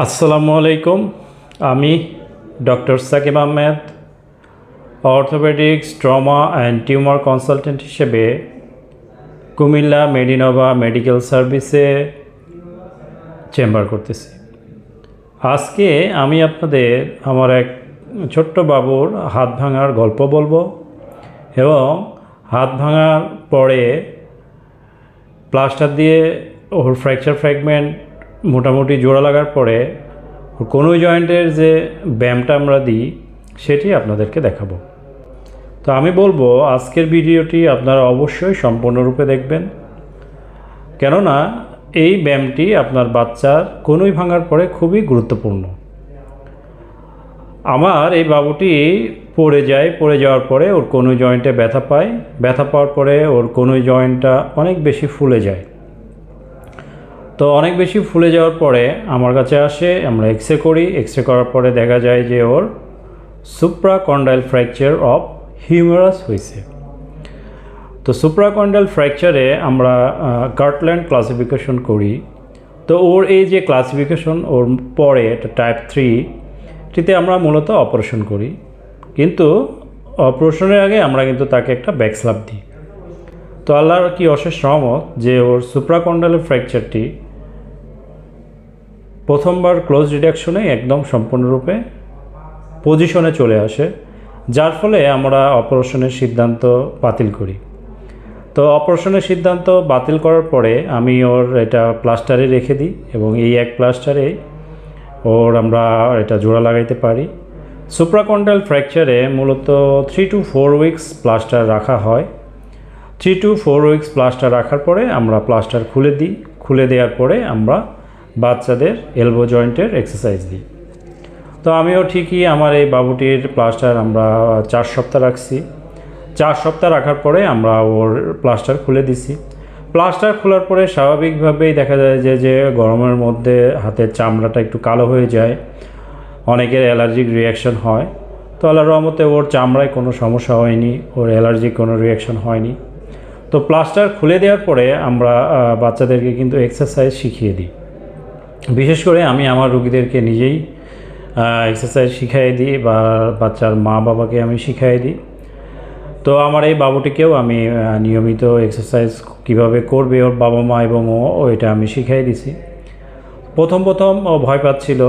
আসসালামু আলাইকুম। আমি doctor Sakib Ahmed, orthopaedics, trauma and tumour consultant হিসেবে কুমিল্লা মেডিনোভা মেডিকেল সার্ভিসে চেম্বার করতেছি। আজকে আমি আপনাদের আমার এক ছোট্ট বাবুর হাত ভাঙার গল্প বলব এবং হাত ভাঙার পরে প্লাস্টার দিয়ে ওর ফ্র্যাকচার ফ্র্যাগমেন্ট মোটামুটি জোড়া লাগার পরে কোনো জয়েন্টের যে ব্যায়ামটা আমরা দিই, সেটি আপনাদেরকে দেখাবো। তো আমি বলব, আজকের ভিডিওটি আপনারা অবশ্যই সম্পূর্ণরূপে দেখবেন। কেননা, এই ব্যায়ামটি আপনার বাচ্চার কোনোই ভাঙার পরে খুবই গুরুত্বপূর্ণ। আমার এই বাবুটি পড়ে যায়, পড়ে যাওয়ার পরে ওর কোনো জয়েন্টে ব্যথা পায়। ব্যথা পাওয়ার পরে ওর কোনো জয়েন্টটা অনেক বেশি ফুলে যায়। তো অনেক বেশি ফুলে যাওয়ার পরে আমার কাছে আসে, আমরা এক্স রে করি। এক্স রে করার পরে দেখা যায় যে ওর supra condyle fracture of humerus হয়েছে তো সুপ্রাকন্ডাল ফ্র্যাকচারে আমরা গার্টল্যান্ড ক্লাসিফিকেশন করি। তো ওর এই যে ক্লাসিফিকেশন ওর পরে এটা টাইপ থ্রি এটিতে আমরা মূলত অপারেশন করি। কিন্তু অপারেশনের আগে আমরা কিন্তু তাকে একটা ব্যাকস্লাপ দিই। তো আল্লাহর কি অশেষ রহমত যে ওর সুপ্রাকন্ডালের ফ্র্যাকচারটি প্রথমবার ক্লোজ রিডাকশনে একদম সম্পূর্ণরূপে পজিশনে চলে আসে, যার ফলে আমরা অপারেশনের সিদ্ধান্ত বাতিল করি। তো অপারেশনের সিদ্ধান্ত বাতিল করার পরে আমি ওর এটা প্লাস্টারে রেখে দিই এবং এই এক প্লাস্টারে ওর আমরা এটা জোড়া লাগাইতে পারি। সুপ্রাকন্ডাল ফ্র্যাকচারে মূলত three to four weeks plaster রাখা হয়। Three to four weeks plaster রাখার পরে আমরা প্লাস্টার খুলে দিই। খুলে দেওয়ার পরে আমরা বাচ্চাদের এলবো জয়েন্টের এক্সারসাইজ দিই। তো আমিও ঠিকই আমার এই বাবুটির প্লাস্টার আমরা চার সপ্তাহ রাখছি। চার সপ্তাহ রাখার পরে আমরা ওর প্লাস্টার খুলে দিছি। প্লাস্টার খোলার পরে স্বাভাবিকভাবেই দেখা যায় যে যে গরমের মধ্যে হাতের চামড়াটা একটু কালো হয়ে যায়, অনেকের অ্যালার্জিক রিয়াকশন হয়। তো আল্লাহ রহমতে ওর চামড়ায় কোনো সমস্যা হয়নি, ওর অ্যালার্জিক কোনো রিয়াকশন হয়নি। তো প্লাস্টার খুলে দেওয়ার পরে আমরা বাচ্চাদেরকে কিন্তু এক্সারসাইজ শিখিয়ে দিই। বিশেষ করে আমি আমার রুগীদেরকে নিজেই এক্সারসাইজ শিখাই দিই বা বাচ্চার মা বাবাকে আমি শিখাই দিই। তো আমার এই বাবুটিকেও আমি নিয়মিত এক্সারসাইজ কীভাবে করবে ওর বাবা মা এবং ও এটা আমি শিখাই দিছি। প্রথম প্রথম ও ভয় পাচ্ছিল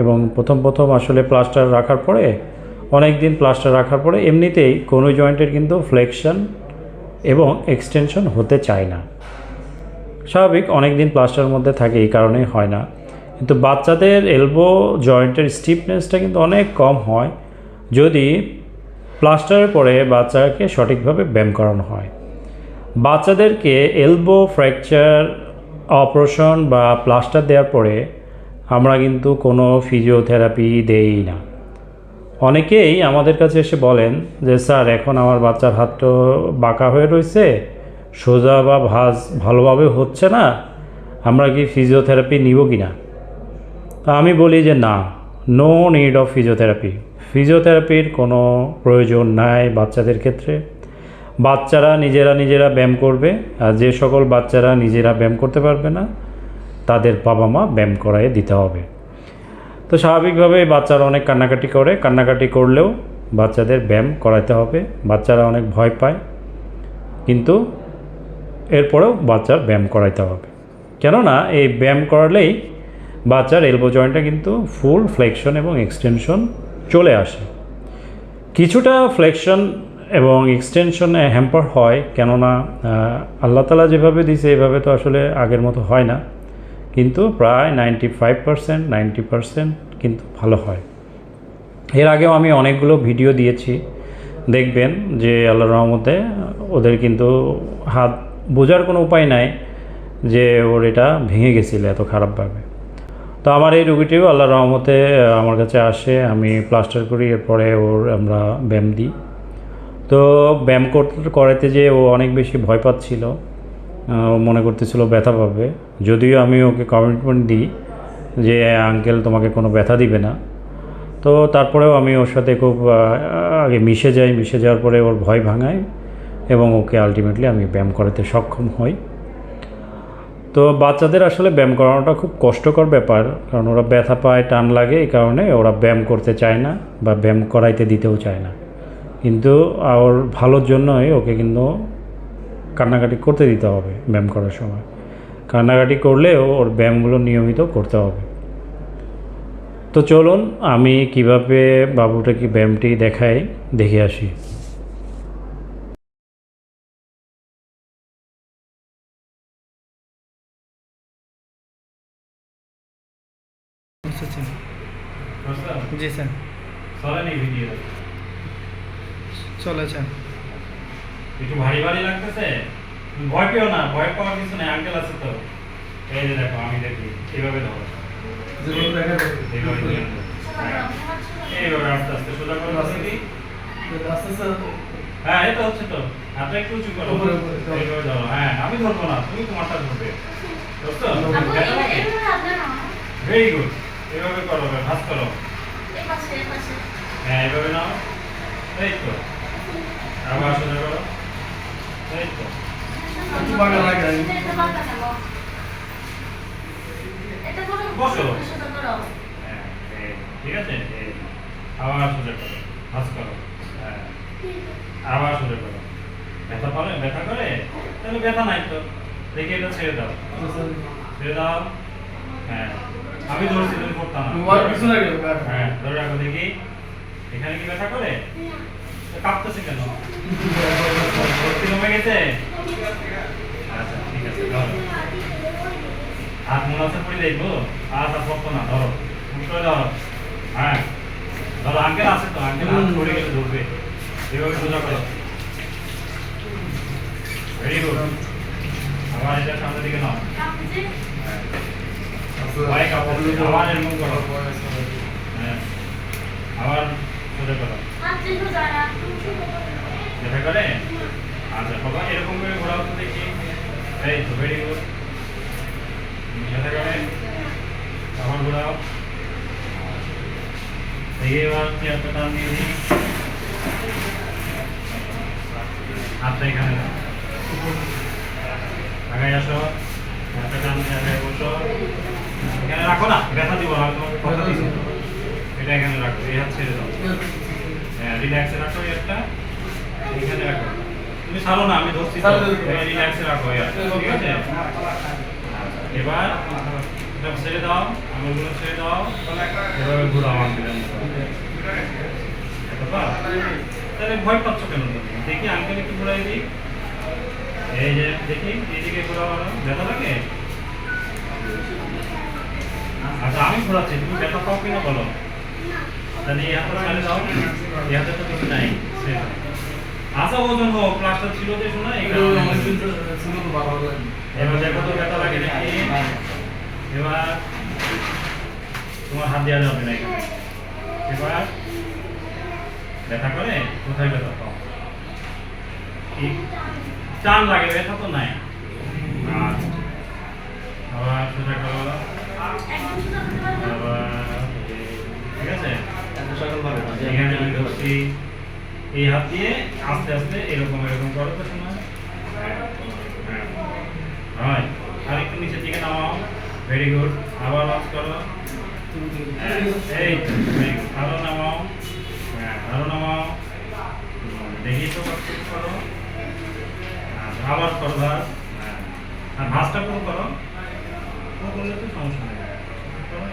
এবং প্রথম প্রথম আসলে প্লাস্টার রাখার পরে অনেক দিন প্লাস্টার রাখার পরে এমনিতেই কোনো জয়েন্টের কিন্তু ফ্লেকশন এবং এক্সটেনশন হতে চায় না। স্বাভাবিক অনেক দিন প্লাস্টারের মধ্যে থাকে, এই কারণেই হয় না। কিন্তু বাচ্চাদের এলবো জয়েন্টের স্টিফনেসটা কিন্তু অনেক কম হয় যদি প্লাস্টারের পরে বাচ্চাকে সঠিকভাবে ব্যায়াম করানো হয়। বাচ্চাদেরকে এলবো ফ্র্যাকচার অপারেশন বা প্লাস্টার দেওয়ার পরে আমরা কিন্তু কোনো ফিজিওথেরাপি দেই না। অনেকেই আমাদের কাছে এসে বলেন যে, স্যার, এখন আমার বাচ্চার হাতটা বাঁকা হয়ে রয়েছে, সোজা বা ভাজ ভালোভাবে হচ্ছে না, আমরা কি ফিজিওথেরাপি নিব কি না তা আমি বলি যে না নো নিড অফ ফিজিওথেরাপি ফিজিওথেরাপির কোনো প্রয়োজন নাই বাচ্চাদের ক্ষেত্রে। বাচ্চারা নিজেরা নিজেরা ব্যায়াম করবে, আর যে সকল বাচ্চারা নিজেরা ব্যায়াম করতে পারবে না, তাদের বাবা মা ব্যায়াম করাইয়ে দিতে হবে। তো স্বাভাবিকভাবে বাচ্চারা অনেক কান্নাকাটি করে। কান্নাকাটি করলেও বাচ্চাদের ব্যায়াম করাতে হবে। বাচ্চারা অনেক ভয় পায়। কিন্তু এরপরেও বাচ্চার ব্যায়াম করাইতে হবে। কেননা, এই ব্যায়াম করালেই বাচ্চার এলবো জয়েন্টটা কিন্তু ফুল ফ্লেকশন এবং এক্সটেনশন চলে আসে। কিছুটা ফ্লেকশন এবং এক্সটেনশনে হ্যাম্পার হয়, কেননা আল্লাহ তালা যেভাবে দিছে এভাবে তো আসলে আগের মতো হয় না। কিন্তু প্রায় ninety five percent ninety percent কিন্তু ভালো হয়। এর আগেও আমি অনেকগুলো ভিডিও দিয়েছি। দেখবেন যে আল্লাহ রহমতে ওদের কিন্তু হাত বোঝার কোনো উপায় নাই যে ওর এটা ভেঙে গেছিল এত খারাপভাবে। তো আমার এই রুগীটিও আল্লাহ রহমতে আমার কাছে আসে। আমি প্লাস্টার করি, এরপরে ওর আমরা ব্যায়াম দিই। তো ব্যায়াম করতে করাতে যে ও অনেক বেশি ভয় পাচ্ছিল। মনে করতেছিল ব্যথা পাবে। যদিও আমি ওকে কমিটমেন্ট দিই যে, আঙ্কেল, তোমাকে কোনো ব্যথা দিবে না। তো তারপরেও আমি ওর সাথে খুব আগে মিশে যাই। মিশে যাওয়ার পরে ওর ভয় ভাঙাই এবং ওকে আলটিমেটলি আমি ব্যায়াম করাতে সক্ষম হই। তো বাচ্চাদের আসলে ব্যায়াম করানোটা খুব কষ্টকর ব্যাপার, কারণ ওরা ব্যথা পায়, টান লাগে এই কারণে ওরা ব্যায়াম করতে চায় না বা ব্যায়াম করাইতে দিতেও চায় না। কিন্তু ওর ভালোর জন্যই ওকে কিন্তু কান্নাকাটি করতে দিতে হবে ব্যায়াম করার সময়। কান্নাকাটি করলেও ওর ব্যায়ামগুলো নিয়মিত করতে হবে। তো চলুন আমি কীভাবে বাবুটাকে ব্যায়ামটি দেখাই, দেখে আসি। জি স্যার। চলেন এই ভিডিও একটু ভারী ভারী লাগতেছে? ভয় পেও না ভয় পাওয়ার কিছু নাই আঙ্কেল আছে তো। এই যে দেখো আমি দেখি এইভাবে ধরো আস্তে আস্তে সোজা করে আছে হ্যাঁ, তো হাতটা একটু ধরো হ্যাঁ আমি ধরবো না তুমি তোমারটা ধরবে। বুঝছ? ভেরি এভাবে করো ভাস করো। হ্যাঁ এইভাবে নাও। এই তো। আবার সোজা করো এই তো। বাঁকা লাগে। বসো। হ্যাঁ এই, ঠিক আছে? আবার সোজা করো ভাস করো। হ্যাঁ। আবার সোজা করো ব্যথা পারে ব্যথা করে? তাহলে ব্যথা নাই তো। দেখি এটা ছেড়ে দাও। ছেড়ে দাও। হ্যাঁ। আমি ধরছি তুমি করতাম না হ্যাঁ ধরে রাখো দেখি। এখানে কি ব্যথা করে? তো কাঁপতেছে কেন? ভর্তি কমে গেছে? আচ্ছা ঠিক আছে ধরো। হাত মনে আছে পড়ে দেখব আর হাত পড়তো না ধরো। মুখ করে ধরো। হ্যাঁ। ধরো আঙ্কেল আছে তো আঙ্কেল হাত পড়ে গেলে ধরবে। এভাবে সোজা করো। ভেরি গুড আবার এটা সামনের দিকে নাও। কাঁপতেছে আবার এরকম করো আবার দেখা আচ্ছা বাবা এরকম করে ঘোরাও তো দেখি এই তো ভেরি গুড দেখা করে আবার ঘোরাও দেখি এবার চেয়ারটা টান দিয়ে দিই হাতটা এখানে আগায় আসো হাতটা টান দিয়ে বসো এখানে রাখো না ব্যথা দিব না তোমাকে কথা দিচ্ছি এটা এখানে রাখো এই হাত ছেড়ে দাও। হ্যাঁ রিল্যাক্সে রাখো একটা এখানে রাখো। তুমি ছাড়ো না আমি ধরছি। রিল্যাক্সে রাখো ঠিক আছে? এবার এটা ছেড়ে দাও আঙুলগুলো ছেড়ে দাও এভাবে ঘুরাও আঙ্কেলের মতো। তাহলে ভয় পাচ্ছ কেন দেখি আঙ্কেল একটু ঘুরাই দিই। এই যে দেখি এদিকে ঘোরাও ব্যথা লাগে? আচ্ছা আমি ঘোরাচ্ছি তুমি ব্যথা পাও কিনা বলো? তাহলে এই হাতটা ছেড়ে দাও এই হাতে তো কিছু নাই। আচ্ছা ওজন হোক প্লাস্টার ছিল যে শোনা এবার দেখো তো ব্যথা লাগে নাকি? এবার তোমার হাত দেওয়া যাবে না এখানে এবার ব্যথা করে কোথায় ব্যথা পাও? টান লাগে ব্যথা তো নাই। আচ্ছা। আবার সোজা করো ঠিক আছে এই হাত দিয়ে আস্তে আস্তে এরকম এরকম করো তো হয় আর একটু নিচের দিকে নামাও ভেরি গুড আবার ওয়াশ করো হ্যাঁ, এই আরও নামাও হ্যাঁ আরও নামাও দেখি তো করো আচ্ছা, আবার করো ভাস হ্যাঁ আর ভাসটা পুরো করো করলে তো সমস্যা নেই।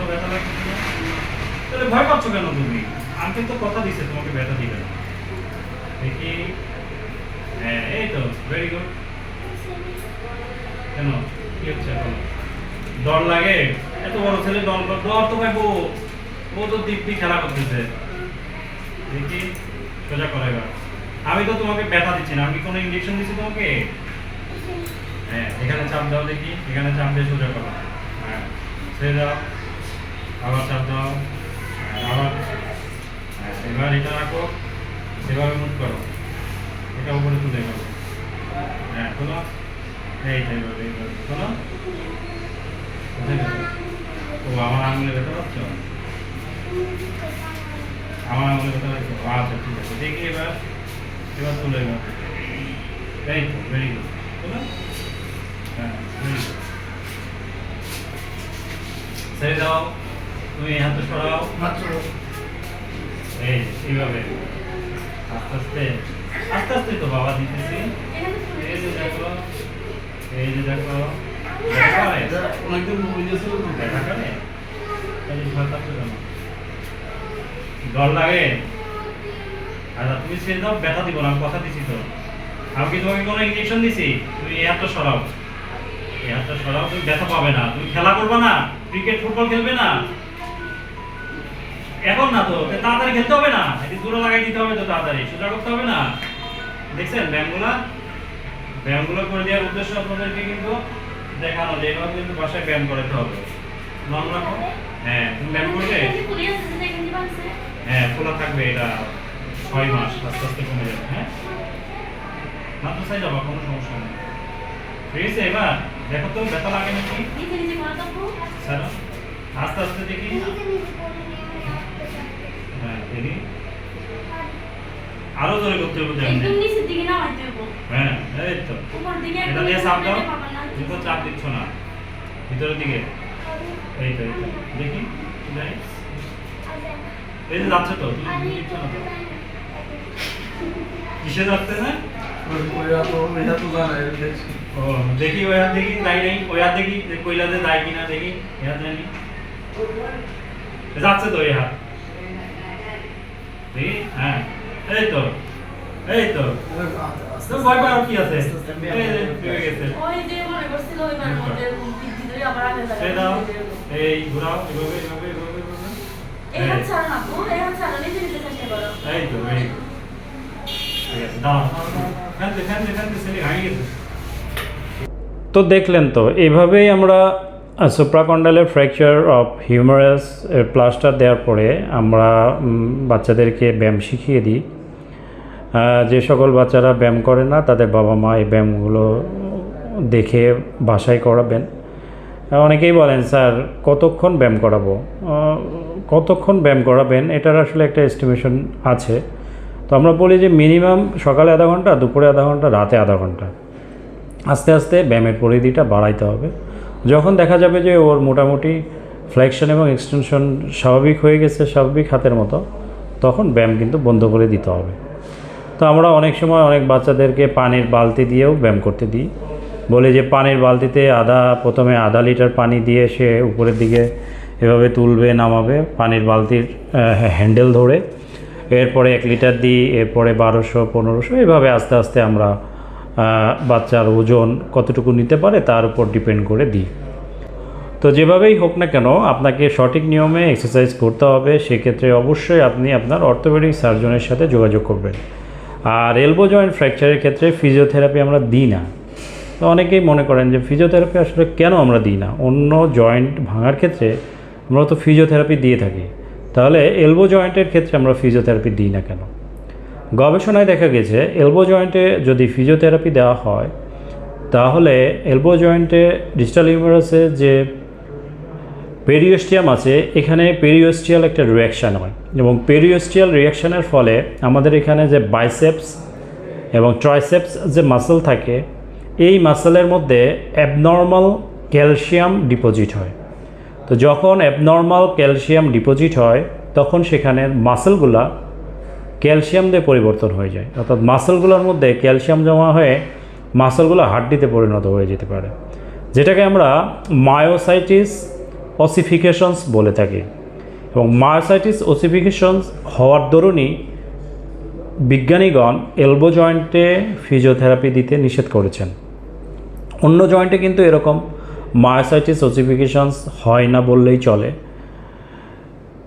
তো ব্যথা লাগছে তাহলে ভয় পাচ্ছ কেন তুমি? আঙ্কেল তো কথা দিছে, তোমাকে ব্যথা দিবে না। দেখি। হ্যাঁ এই তো ভেরি গুড কেন? কি হচ্ছে এখন? ডর লাগে? এত বড় ছেলে ডর ডর তো ভাই ও তো দিব্যি খেলা করতেছে। দেখি, সোজা করে এবার। আমি তো তোমাকে ব্যথা দিচ্ছি না। আমি কোনো ইঞ্জেকশন দিচ্ছি তোমাকে? হ্যাঁ এখানে চাপ দাও দেখি। এখানে চাপ দিয়ে সোজা করো। হ্যাঁ ছেড়ে দাও। আবার চাপ দাও আবার এবার এটা রাখো এভাবে মুভ করো। এটা উপরে তুলে করো হ্যাঁ তোলো এইটা এইভাবে এইভাবে তোলো ও, আমার আঙুলে ব্যথা পাচ্ছ আমার আঙুলে ব্যথা আচ্ছা ঠিক আছে। দেখি এবার এবার তুলো এবার এই তো ভেরি গুড হ্যাঁ ভেরি দাও। তুমি হাতে সরাও। মাত্র এই এইভাবে। আস্তে আস্তে আস্তে আস্তে তো বাবা দিতেছি। এই যে দেখো এই যে দেখো। অনেকদিন বুঝেছিল দেখা করে? এই যে ভয় পাচ্ছ ডর লাগে? আচ্ছা তুমি ছেড়ে দাও ব্যথা দিব না কথা দিছি তো। আমি কি তোমাকে কোনো ইঞ্জেকশন দিছি? তুমি এই হাতটা সরাও। এই হাতটা সরাও তুমি ব্যথা পাবে না। তুমি খেলা করবে না ক্রিকেট ফুটবল খেলবে না। এখন না তো তাড়াতাড়ি খেলতে হবে না। এটি দূরে লাগাই দিতে হবে তো তাড়াতাড়ি সোজা করতে হবে না। দেখছেন ব্যায়ামগুলা? ব্যায়ামগুলো করে দেওয়ার উদ্দেশ্য আপনাদেরকে কিন্তু দেখানো যে এভাবে কিন্তু বাসায় ব্যায়াম করাতে হবে। মন রাখো? হ্যাঁ তুমি ব্যায়াম করবে? হ্যাঁ খোলা থাকবে এটা ছয় মাস আস্তে আস্তে কমে যাবে হ্যাঁ? চাই যাবা কোনো সমস্যা নেই। ঠিক আছে এবার দেখো তো ব্যথা লাগে নাকি? স্যার? আস্তে আস্তে দেখি। হ্যাঁ দেখি। আরও জোরে করতে হবে একদম নিচের দিকে নামাইতে হবে। হ্যাঁ এই তো। উপর দিকে এটা দিয়ে চাপ দাও। দেখো চাপ দিচ্ছ না। ভিতরের দিকে। এই তো দেখি। যাই। এই যে যাচ্ছে তো তুমি দিচ্ছ না কিসে যাচ্ছে না দেখছি। ও দেখি ওই হাত দেখি যাই নাই। ওই হাত দেখি যে কইলাতে যায় কিনা দেখি। হাত জানি যাচ্ছে তো এই হাত হ্যাঁ এই তো এই তো তো ভয় পাওয়ার কি আছে এই যে পেয়ে গেছে ওই যে মনে করছিল ওইবার মধ্যে আবার আগে এই ঘোরাও এভাবে এভাবে এভাবে এভাবে এই হাত ছাড়া না, আপু, এই হাত ছাড়া নিচে নিচে চেষ্টা করো। এই তো এই দেখলেন তো এইভাবেই আমরা সুপ্রাকন্ডালের ফ্র্যাকচার অফ হিউমারাস প্লাস্টার দেওয়ার পরে আমরা বাচ্চাদেরকে ব্যায়াম শিখিয়ে দিই। যে সকল বাচ্চারা ব্যায়াম করে না, তাদের বাবা মা এই ব্যায়ামগুলো দেখে বাসায় করাবেন। অনেকেই বলেন, স্যার, কতক্ষণ ব্যায়াম করাবো? কতক্ষণ ব্যায়াম করাবেন? এটার আসলে একটা এস্টিমেশন আছে। তো আমরা বলি যে মিনিমাম সকালে আধা ঘণ্টা, দুপুরে আধা ঘণ্টা, রাতে আধা ঘণ্টা। আস্তে আস্তে ব্যায়ামের পরিধিটা বাড়াইতে হবে। যখন দেখা যাবে যে ওর মোটামুটি ফ্লেকশন এবং এক্সটেনশন স্বাভাবিক হয়ে গেছে, স্বাভাবিক হাতের মতো, তখন ব্যায়াম কিন্তু বন্ধ করে দিতে হবে। তো আমরা অনেক সময় অনেক বাচ্চাদেরকে পানির বালতি দিয়েও ব্যায়াম করতে দিই। বলে যে পানির বালতিতে আধা, প্রথমে আধা লিটার পানি দিয়ে সে উপরের দিকে এভাবে তুলবে, নামাবে পানির বালতির হ্যান্ডেল ধরে। এরপরে এক লিটার দিই, এরপরে বারোশো, পনেরোশো, এভাবে আস্তে আস্তে আমরা বাচ্চার ওজন কতটুকু নিতে পারে তার উপর ডিপেন্ড করে দিই। তো যেভাবেই হোক না কেন, আপনাকে সঠিক নিয়মে এক্সারসাইজ করতে হবে। সেক্ষেত্রে অবশ্যই আপনি আপনার অর্থোপেডিক সার্জনের সাথে যোগাযোগ করবেন। আর এলবো জয়েন্ট ফ্র্যাকচারের ক্ষেত্রে ফিজিওথেরাপি আমরা দিই না। তো অনেকেই মনে করেন যে ফিজিওথেরাপি আসলে কেন আমরা দিই না? অন্য জয়েন্ট ভাঙার ক্ষেত্রে আমরা তো ফিজিওথেরাপি দিয়ে থাকি। তাহলে এলবো জয়েন্টের ক্ষেত্রে আমরা ফিজিওথেরাপি দিই না কেন? গবেষণায় দেখা গেছে এলবো জয়েন্টে যদি ফিজিওথেরাপি দেওয়া হয়, তাহলে এলবো জয়েন্টে ডিজিটাল ইউমারাসে যে পেরিওস্টিয়াম আছে, এখানে পেরিওস্টিয়াল একটা রিয়াকশান হয়। এবং পেরিওস্টিয়াল রিয়াকশানের ফলে আমাদের এখানে যে বাইসেপস এবং ট্রাইসেপস যে মাসেল থাকে, এই মাসেলের মধ্যে অ্যাবনর্মাল ক্যালসিয়াম ডিপোজিট হয়। তো যখন অ্যাবনর্মাল ক্যালসিয়াম ডিপোজিট হয়, তখন সেখানে মাসেলগুলা ক্যালসিয়াম দিয়ে পরিবর্তন হয়ে যায়। অর্থাৎ মাসেলগুলোর মধ্যে ক্যালসিয়াম জমা হয়ে মাসেলগুলো হাড্ডিতে পরিণত হয়ে যেতে পারে। যেটাকে আমরা মায়োসাইটিস অসিফিকেশনস বলে থাকি। এবং মায়োসাইটিস অসিফিকেশনস হওয়ার দরুনই বিজ্ঞানীগণ এলবো জয়েন্টে ফিজিওথেরাপি দিতে নিষেধ করেছেন। অন্য জয়েন্টে কিন্তু এরকম মায়োসাইটিস ওসিফিকেশনস হয় না বললেই চলে।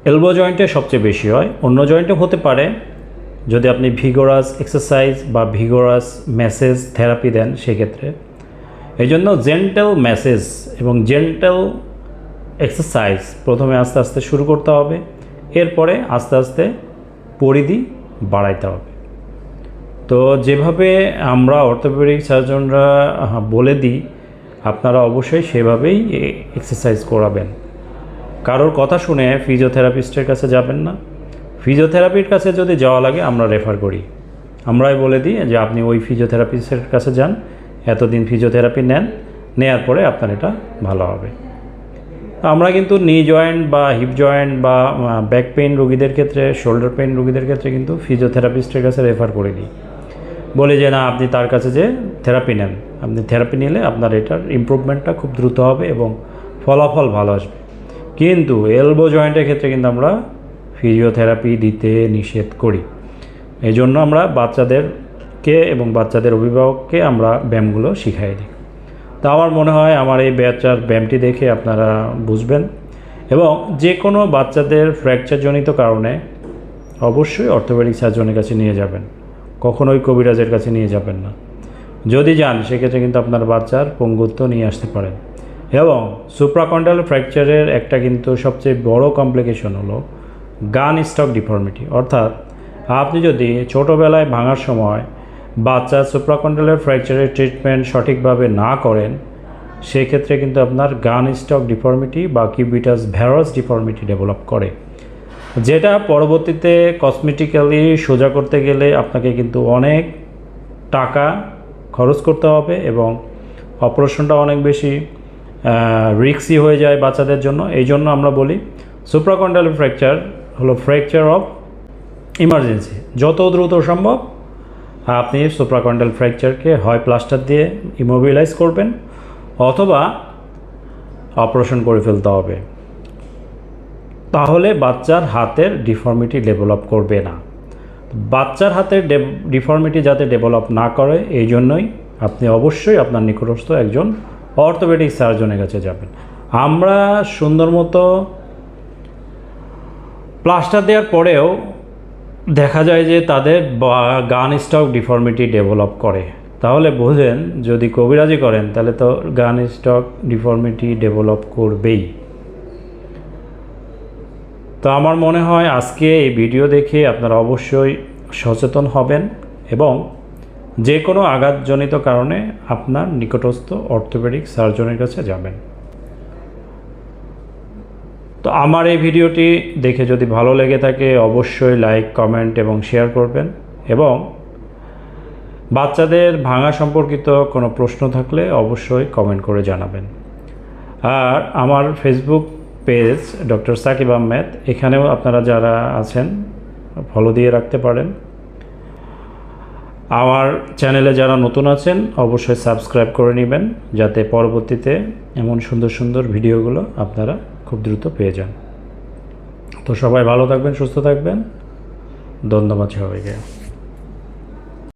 এলবো জয়েন্টে সবচেয়ে বেশি হয়। অন্য জয়েন্টে হতে পারে যদি আপনি ভিগোরাস এক্সারসাইজ বা ভিগোরাস মেসেজ থেরাপি দেন সেক্ষেত্রে। এই জন্য জেন্টাল মেসেজ এবং জেন্টাল এক্সারসাইজ প্রথমে আস্তে আস্তে শুরু করতে হবে, এরপরে আস্তে আস্তে পরিধি বাড়াইতে হবে। তো যেভাবে আমরা অর্থোপেডিক সার্জনরা বলে দিই, আপনারা অবশ্যই সেভাবেই এক্সারসাইজ করাবেন। কারোর কথা শুনে ফিজিওথেরাপিস্টের কাছে যাবেন না। ফিজিওথেরাপির কাছে যদি যাওয়া লাগে, আমরা রেফার করি। আমরাই বলে দিই যে আপনি ওই ফিজিওথেরাপিস্টের কাছে যান, এতদিন ফিজিওথেরাপি নেন, নেয়ার পরে আপনার এটা ভালো হবে। আমরা কিন্তু নি জয়েন্ট বা হিপ জয়েন্ট বা ব্যাক পেইন রোগীদের ক্ষেত্রে শোল্ডার পেইন রোগীদের ক্ষেত্রে কিন্তু ফিজিওথেরাপিস্টের কাছে রেফার করে দিই বলি যে, না, আপনি তার কাছে যে থেরাপি নেন, আপনি থেরাপি নিলে আপনার এটার ইমপ্রুভমেন্টটা খুব দ্রুত হবে এবং ফলাফল ভালো আসবে। কিন্তু এলবো জয়েন্টের ক্ষেত্রে কিন্তু আমরা ফিজিওথেরাপি দিতে নিষেধ করি। এই জন্য আমরা বাচ্চাদেরকে এবং বাচ্চাদের অভিভাবককে আমরা ব্যায়ামগুলো শিখাই দিই। তো আমার মনে হয় আমার এই ব্যাচার ব্যায়ামটি দেখে আপনারা বুঝবেন এবং যে কোনো বাচ্চাদের ফ্র্যাকচারজনিত কারণে অবশ্যই অর্থোপেডিক সার্জনের কাছে নিয়ে যাবেন। কখনোই কবিরাজের কাছে নিয়ে যাবেন না। যদি যান, সেক্ষেত্রে কিন্তু আপনার বাচ্চার পঙ্গুত্ব নিয়ে আসতে পারেন। এবং সুপ্রাকন্ডাল ফ্র্যাকচারের একটা কিন্তু সবচেয়ে বড় কমপ্লিকেশন হলো গান স্টক ডিফর্মিটি। অর্থাৎ আপনি যদি ছোটোবেলায় ভাঙার সময় বাচ্চার সুপ্রাকন্ডালের ফ্র্যাকচারের ট্রিটমেন্ট সঠিকভাবে না করেন, সেক্ষেত্রে কিন্তু আপনার গান স্টক ডিফর্মিটি বা কিউবিটাস ভ্যারাস ডিফর্মিটি ডেভেলপ করে। যেটা পরবর্তীতে কসমেটিক্যালি সোজা করতে গেলে আপনাকে কিন্তু অনেক টাকা খরচ করতে হবে এবং অপারেশনটা অনেক বেশি রিক্সি হয়ে যায় বাচ্চাদের জন্য। এই জন্য আমরা বলি সুপ্রাকন্ডাল ফ্র্যাকচার হলো ফ্র্যাকচার অফ ইমার্জেন্সি যত দ্রুত সম্ভব আপনি সুপ্রাকন্ডাল ফ্র্যাকচারকে হয় প্লাস্টার দিয়ে ইমোবিলাইজ করবেন অথবা অপারেশন করে ফেলতে হবে। তাহলে বাচ্চার হাতের ডিফর্মিটি ডেভেলপ করবে না। বাচ্চার হাতের ডিফর্মিটি যাতে ডেভেলপ না করে, এই জন্যই আপনি অবশ্যই আপনার নিকটস্থ একজন অর্থোপেডিক সার্জনের কাছে যাবেন। আমরা সুন্দর মতো প্লাস্টার দেওয়ার পরেও দেখা যায় যে তাদের গান স্টক ডিফর্মিটি ডেভেলপ করে। তাহলে বোঝেন, যদি কবিরাজি করেন, তাহলে তো গান স্টক ডিফর্মিটি ডেভেলপ করবেই। তো আমার মনে হয় আজকে এই ভিডিও দেখে আপনারা অবশ্যই সচেতন হবেন এবং যে কোনো আঘাতজনিত কারণে আপনার নিকটস্থ অর্থোপেডিক সার্জনের কাছে যাবেন। তো আমার এই ভিডিওটি দেখে যদি ভালো লেগে থাকে, অবশ্যই লাইক, কমেন্ট এবং শেয়ার করবেন। এবং বাচ্চাদের ভাঙা সম্পর্কিত কোনো প্রশ্ন থাকলে অবশ্যই কমেন্ট করে জানাবেন। আর আমার Facebook page doctor Sakib Ahmed, এখানেও আপনারা যারা আছেন ফলো দিয়ে রাখতে পারেন। আমার চ্যানেলে যারা নতুন আছেন, অবশ্যই সাবস্ক্রাইব করে নেবেন, যাতে পরবর্তীতে এমন সুন্দর সুন্দর ভিডিওগুলো আপনারা খুব দ্রুত পেয়ে যান। তো সবাই ভালো থাকবেন সুস্থ থাকবেন। ধন্যবাদ সবাইকে।